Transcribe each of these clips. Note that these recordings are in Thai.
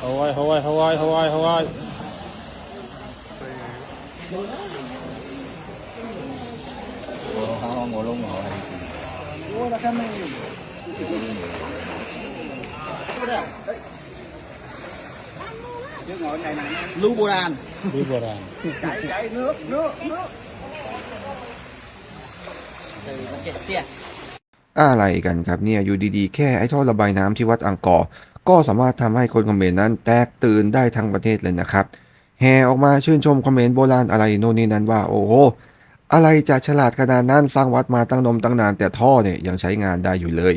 Hawaii, Hawaii, Hawaii, Hawaii, Hawaii. Họ ngồi luôn ngồi này. ลูกโบราณ Đi bộ đàn. ใจใจเนื้อ เนื้อเนื้อ từ nó chết tiệt อะไรกันครับเนี่ยอยู่ดีๆ แค่ไอ้ท่อระบายน้ำที่วัดอังกอร์ก็สามารถทำให้คนเขมรนั้นแตกตื่นได้ทั้งประเทศเลยนะครับแห่ออกมาชื่นชมคอมเขมรโบราณอะไรโน่นนี่นั้นว่า โอ้โหอะไรจะฉลาดขนาดนั้นสร้างวัดมาตั้งนมตั้งนานแต่ท่อเนี่ยยังใช้งานได้อยู่เลย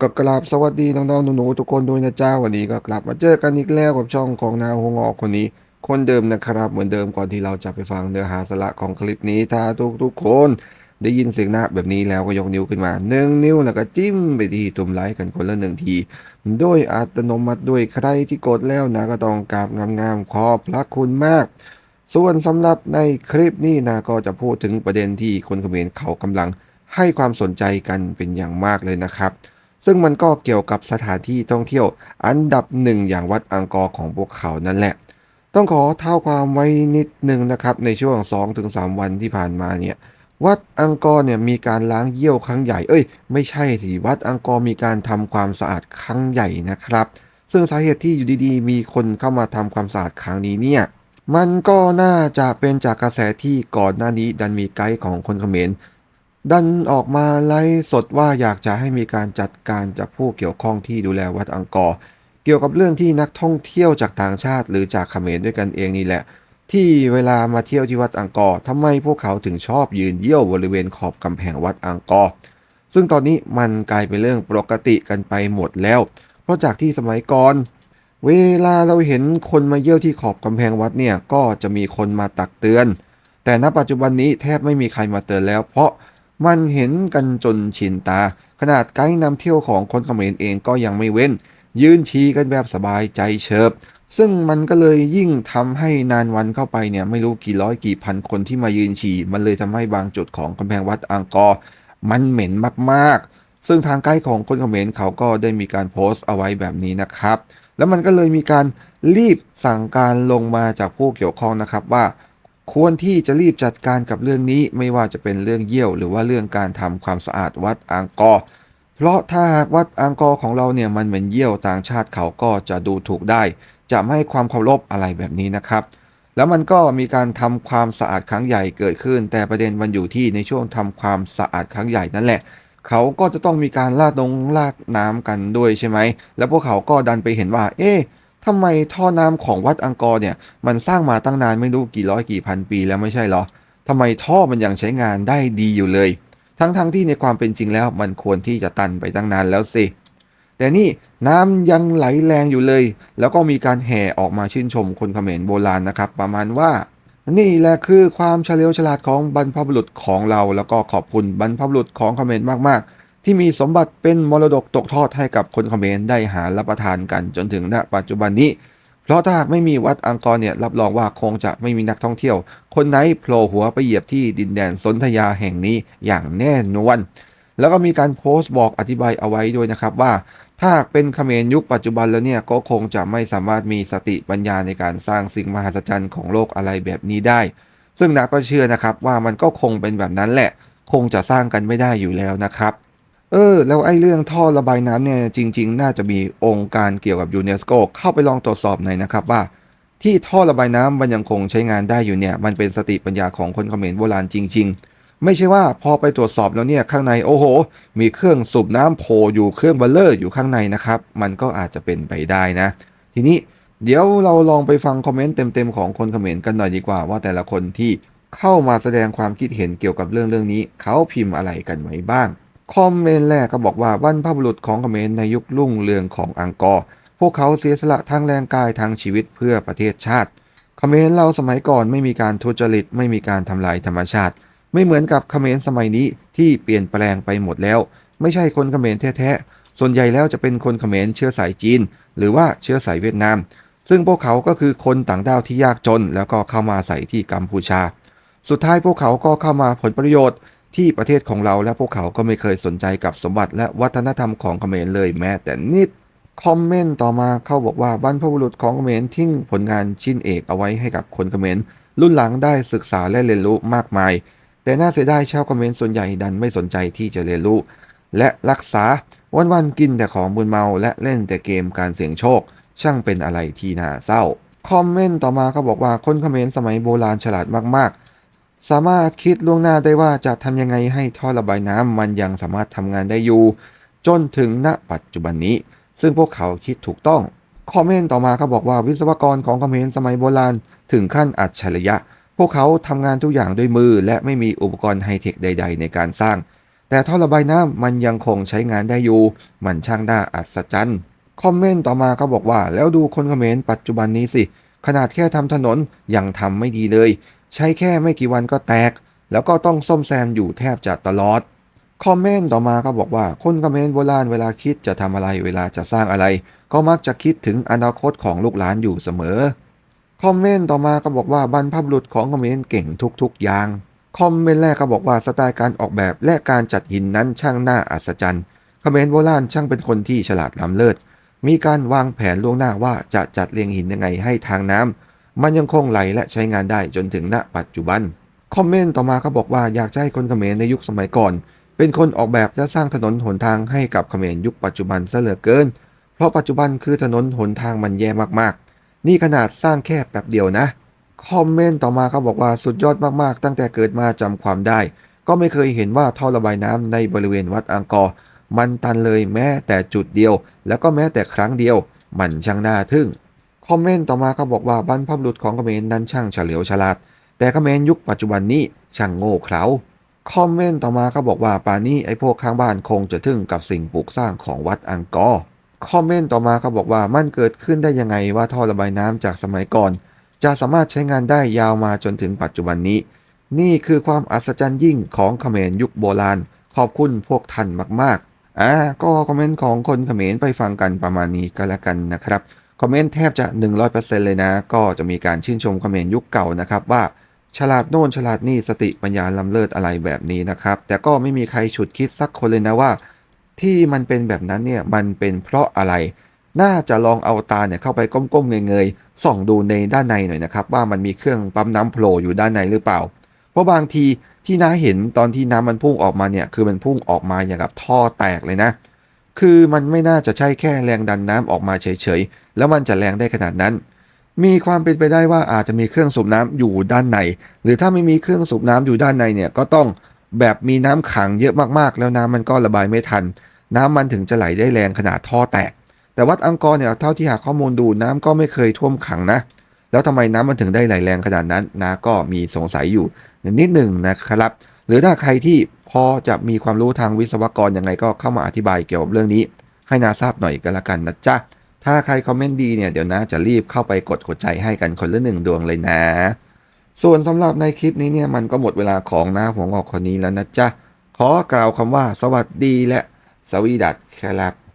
ก็กราบสวัสดีน้องๆหนูๆทุกคนด้วยนะจ้าวันนี้ก็กลับมาเจอกันอีกแล้วกับช่องของนาวหงออกคนนี้ คนเดิมนะครับเหมือนเดิมก่อนที่เราจะไปฟังเนื้อหาสาระของคลิปนี้ถ้าทุกๆคน ได้ยินเสียงน้าแบบนี้แล้วก็ยกนิ้วขึ้นมาหนึ่งนิ้วแล้วก็จิ้มไปที่ตุ่มไลค์กันคนละหนึ่งที โดยอัตโนมัติด้วยใครที่กดแล้วนะก็ต้องกราบงามๆขอบพระคุณมาก ส่วนสำหรับในคลิปนี้นะก็จะพูดถึงประเด็นที่คนเขมรเขากำลังให้ความสนใจกันเป็นอย่างมากเลยนะครับ ซึ่งมันก็เกี่ยวกับสถานที่ท่องเที่ยวอันดับหนึ่งอย่างวัดอังกอร์ของพวกเขานั่นแหละต้องขอเท่าความไว้นิดนึงนะครับในช่วง 2-3 วันที่ผ่านมาเนี่ย วัดอังกอร์เนี่ยมีการล้างเยี่ยวครั้งใหญ่ เอ้ย ไม่ใช่สิวัดอังกอร์มีการทำความสะอาดครั้งใหญ่นะครับ ซึ่งสาเหตุที่อยู่ดีๆ มีคนเข้ามาทำความสะอาดครั้งนี้เนี่ย มันก็น่าจะเป็นจากกระแสที่ก่อนหน้านี้ดันมีไกด์ของคนเขมรดันออกมาไลฟ์สดว่าอยากจะให้มีการจัดการจากผู้เกี่ยวข้องที่ดูแลวัดอังกอร์เกี่ยวกับเรื่องที่นักท่องเที่ยวจากต่างชาติ หรือจากเขมรด้วยกันเองนี่แหละ ที่เวลามาเที่ยวที่วัดอังกอร์ทำไมพวกเขาถึงชอบยืนเยี่ยวบริเวณขอบกำแพงวัดอังกอร์ซึ่งตอนนี้มันกลายเป็นเรื่องปกติกันไปหมดแล้ว เพราะจากที่สมัยก่อน เวลาเราเห็นคนมาเยี่ยวที่ขอบกำแพงวัดเนี่ยก็จะมีคนมาตักเตือน แต่ณปัจจุบันนี้แทบไม่มีใครมาเตือนแล้ว เพราะมันเห็นกันจนชินตา ขนาดไกด์นำเที่ยวของคนเขมรเองก็ยังไม่เว้น ยืนชี้กันแบบสบายใจเฉิบ ซึ่งมันก็เลยยิ่งทำให้นานวันเข้าไปเนี่ยไม่รู้กี่ร้อยกี่พันคนที่มายืนฉี่ มันเลยทำให้บางจุดของกำแพงวัดอังกอร์มันเหม็นมากๆ ซึ่งทางใกล้ของคนเขมรเขาก็ได้มีการโพสต์เอาไว้แบบนี้นะครับ แล้วมันก็เลยมีการรีบสั่งการลงมาจากผู้เกี่ยวข้องนะครับว่า ควรที่จะรีบจัดการกับเรื่องนี้ไม่ว่าจะเป็นเรื่องเยี่ยว หรือว่าเรื่องการทำความสะอาดวัดอังกอร์เพราะถ้าหากวัดอังกอร์ของเราเนี่ยมันเหม็นเยี่ยวต่างชาติเขาก็จะดูถูกได้ จะไม่ให้ความเคารพอะไรแบบนี้นะครับ แล้วมันก็มีการทำความสะอาดครั้งใหญ่เกิดขึ้น แต่ประเด็นมันอยู่ที่ในช่วงทำความสะอาดครั้งใหญ่นั่นแหละเขาก็จะต้องมีการลาดนงลาดน้ำกันด้วยใช่ไหม แล้วพวกเขาก็ดันไปเห็นว่า เอ๊ะทำไมท่อน้ำของวัดอังกอร์เนี่ย มันสร้างมาตั้งนานไม่รู้กี่ร้อยกี่พันปีแล้วไม่ใช่เหรอทำไมท่อมันยังใช้งานได้ดีอยู่เลย ทั้งๆทที่ในความเป็นจริงแล้วมันควรที่จะตันไปตั้งนานแล้วสิ แต่นี่น้ำยังไหลแรงอยู่เลย แล้วก็มีการแห่ออกมาชื่นชมคนเขมรโบราณนะครับ ประมาณว่า นี่แหละคือความเฉลียวฉลาดของบรรพบุรุษของเรา แล้วก็ขอบคุณบรรพบุรุษของเขมรมาก ๆ ที่มีสมบัติเป็นมรดกตกทอดให้กับคนเขมรได้หารับประทานกันจนถึงณปัจจุบันนี้ เพราะถ้าหากไม่มีวัดอังกอร์เนี่ยรับรองว่าคงจะไม่มีนักท่องเที่ยว คนไหนโผล่หัวไปเหยียบที่ดินแดนสนธยาแห่งนี้อย่างแน่นอนแล้วก็มีการโพสต์บอกอธิบายเอาไว้ด้วยนะครับว่า ถ้าหากเป็นเขมรยุคปัจจุบันแล้วเนี่ยก็คงจะไม่สามารถมีสติปัญญาในการสร้างสิ่งมหัศจรรย์ของโลกอะไรแบบนี้ได้ ซึ่งนักก็เชื่อนะครับว่ามันก็คงเป็นแบบนั้นแหละ คงจะสร้างกันไม่ได้อยู่แล้วนะครับ เออ แล้วไอ้เรื่องท่อระบายน้ำเนี่ยจริง ๆ น่าจะมีองค์การเกี่ยวกับยูเนสโกเข้าไปลองตรวจสอบหน่อยนะครับว่า ที่ท่อระบายน้ำมันยังคงใช้งานได้อยู่เนี่ย มันเป็นสติปัญญาของคนเขมรโบราณจริง ๆ ไม่ใช่ว่าพอไปตรวจสอบแล้วเนี่ยข้างในโอ้โห มีเครื่องสูบน้ำโผล่อยู่เครื่องบัลเลอร์อยู่ข้างในนะครับ มันก็อาจจะเป็นไปได้นะ ทีนี้เดี๋ยวเราลองไปฟังคอมเมนต์เต็มๆของคนเขมรกันหน่อยดีกว่าว่าแต่ละคนที่เข้ามาแสดงความคิดเห็นเกี่ยวกับเรื่องเรื่องนี้ เขาพิมพ์อะไรกันไว้บ้าง คอมเมนต์แรกก็บอกว่าบรรพบุรุษของเขมรในยุครุ่งเรืองของอังกอร์พวกเขาเสียสละทั้งแรงกายทั้งชีวิตเพื่อประเทศชาติคอมเขมรเราสมัยก่อนไม่มีการทุจริตไม่มีการทำลายธรรมชาติ ไม่เหมือนกับเขมรสมัยนี้ที่เปลี่ยนแปลงไปหมดแล้ว ไม่ใช่คนเขมรแท้ๆ ส่วนใหญ่แล้วจะเป็นคนเขมรเชื้อสายจีน หรือว่าเชื้อสายเวียดนาม ซึ่งพวกเขาก็คือคนต่างด้าวที่ยากจน แล้วก็เข้ามาใส่ที่กัมพูชา สุดท้ายพวกเขาก็เข้ามาผลประโยชน์ที่ประเทศของเราและพวกเขาก็ไม่เคยสนใจกับสมบัติและวัฒนธรรมของเขมรเลยแม้แต่นิดคอมเมนต์ต่อมาเขาบอกว่าบรรพบุรุษของเขมรทิ้งผลงานชิ้นเอกเอาไว้ให้กับคนเขมรรุ่นหลังได้ศึกษาและเรียนรู้มากมาย แต่น่าเสียดายชาวคอมเขมรส่วนใหญ่ดันไม่สนใจที่จะเรียนรู้ และรักษาวันๆกินแต่ของมึนเมาและเล่นแต่เกมการเสี่ยงโชค ช่างเป็นอะไรที่น่าเศร้า คอมเมนต์ต่อมาเขาบอกว่าคนคอมเขมรสมัยโบราณฉลาดมากๆ สามารถคิดล่วงหน้าได้ว่าจะทำยังไงให้ท่อระบายน้ำมันยังสามารถทำงานได้อยู่ จนถึงณปัจจุบันนี้ ซึ่งพวกเขาคิดถูกต้องคอมเมนต์ต่อมาเขาบอกว่าวิศวกรของคอมเขมรสมัยโบราณ ถึงขั้นอัจฉริยะ พวกเขาทำงานทุกอย่างด้วยมือ และไม่มีอุปกรณ์ไฮเทคใด ๆ ในการสร้าง แต่ท่อระบายน้ำมันยังคงใช้งานได้อยู่ มันช่างน่าอัศจรรย์ คอมเมนต์ต่อมาเขาบอกว่า แล้วดูคนเขมรปัจจุบันนี้สิ ขนาดแค่ทำถนนยังทำไม่ดีเลย ใช้แค่ไม่กี่วันก็แตก แล้วก็ต้องซ่อมแซมอยู่แทบจะตลอด คอมเมนต์ต่อมาก็บอกว่า คนเขมรโบราณเวลาคิดจะทำอะไรเวลาจะสร้างอะไร ก็มักจะคิดถึงอนาคตของลูกหลานอยู่เสมอ คอมเมนต์ต่อมาก็บอกว่าบรรพบุรุษของเขมรเก่งทุกๆอย่าง คอมเมนต์แรกก็บอกว่าสไตล์การออกแบบและการจัดหินนั้นช่างน่าอัศจรรย์เขมรโบราณช่างเป็นคนที่ฉลาดล้ำเลิศ มีการวางแผนล่วงหน้าว่าจะจัดเรียงหินยังไงให้ทางน้ำมันยังคงไหลและใช้งานได้จนถึงณปัจจุบัน คอมเมนต์ต่อมาเขาบอกว่าอยากให้คนเขมรในยุคสมัยก่อน เป็นคนออกแบบและสร้างถนนหนทางให้กับเขมรยุคปัจจุบันซะเหลือเกิน เพราะปัจจุบันคือถนนหนทางมันแย่มากๆ นี่ขนาดสร้างแค่แป๊บเดียวนะ คอมเมนต์ต่อมาเขาบอกว่าสุดยอดมากๆ ตั้งแต่เกิดมาจำความได้ ก็ไม่เคยเห็นว่าท่อระบายน้ำในบริเวณวัดอังกอร์มันตันเลยแม้แต่จุดเดียว แล้วก็แม้แต่ครั้งเดียว มันช่างน่าทึ่ง คอมเมนต์ต่อมาเขาบอกว่าบรรพบุรุษของเขมรนั้นช่างเฉลียวฉลาด แต่เขมรยุคปัจจุบันนี้ช่างโง่เขลาคอมเมนต์ต่อมาเขาบอกว่าป่านนี้ไอ้พวกข้างบ้านคงจะทึ่งกับสิ่งปลูกสร้างของวัดอังกอร์ คอมเมนต์ต่อมาเขาบอกว่ามันเกิดขึ้นได้ยังไงว่าท่อระบายน้ำจากสมัยก่อน จะสามารถใช้งานได้ยาวมาจนถึงปัจจุบันนี้ นี่คือความอัศจรรย์ยิ่งของเขมรยุคโบราณ ขอบคุณพวกท่านมากๆอ่าก็คอมเมนต์ของคนเขมรไปฟังกันประมาณนี้ก็แล้วกันนะครับคอมเมนต์แทบจะ 100%เลยนะ ก็จะมีการชื่นชมเขมรยุคเก่านะครับว่าฉลาดโน่นฉลาดนี่สติปัญญาล้ำเลิศอะไรแบบนี้นะครับ แต่ก็ไม่มีใครฉุดคิดสักคนเลยนะว่า ที่มันเป็นแบบนั้นเนี่ยมันเป็นเพราะอะไร น่าจะลองเอาตาเนี่ยเข้าไปก้มๆเงยๆส่องดูในด้านในหน่อยนะครับ ว่ามันมีเครื่องปั๊มน้ำโผล่อยู่ด้านในหรือเปล่า เพราะบางทีที่น้าเห็นตอนที่น้ำมันพุ่งออกมาเนี่ยคือมันพุ่งออกมาอย่างกับท่อแตกเลยนะ คือมันไม่น่าจะใช่แค่แรงดันน้ำออกมาเฉยๆแล้วมันจะแรงได้ขนาดนั้น มีความเป็นไปได้ว่าอาจจะมีเครื่องสูบน้ำอยู่ด้านใน หรือถ้าไม่มีเครื่องสูบน้ำอยู่ด้านในเนี่ยก็ต้อง แบบมีน้ำขังเยอะมากๆ แล้วน้ำมันก็ระบายไม่ทัน น้ำมันถึงจะไหลได้แรงขนาดท่อแตก แต่วัดอังกอร์เนี่ยเท่าที่หาข้อมูลดูน้ำก็ไม่เคยท่วมขังนะ แล้วทำไมน้ำมันถึงได้ไหลแรงขนาดนั้นนะก็มีสงสัยอยู่นิดหนึ่งนะครับ หรือถ้าใครที่พอจะมีความรู้ทางวิศวกรยังไงก็เข้ามาอธิบายเกี่ยวกับเรื่องนี้ ให้นาทราบหน่อยก็แล้วกันนะจ๊ะถ้าใครคอมเมนต์ดีเนี่ยเดี๋ยวนะจะรีบเข้าไปกดหัวใจให้กันคนละหนึ่งดวงเลยนะ ส่วนสำหรับในคลิปนี้เนี่ยมันก็หมดเวลาของหน้าหัวงอกคนนี้แล้วนะจ๊ะ ขอกล่าวคำว่าสวัสดีและสวีดัสครับ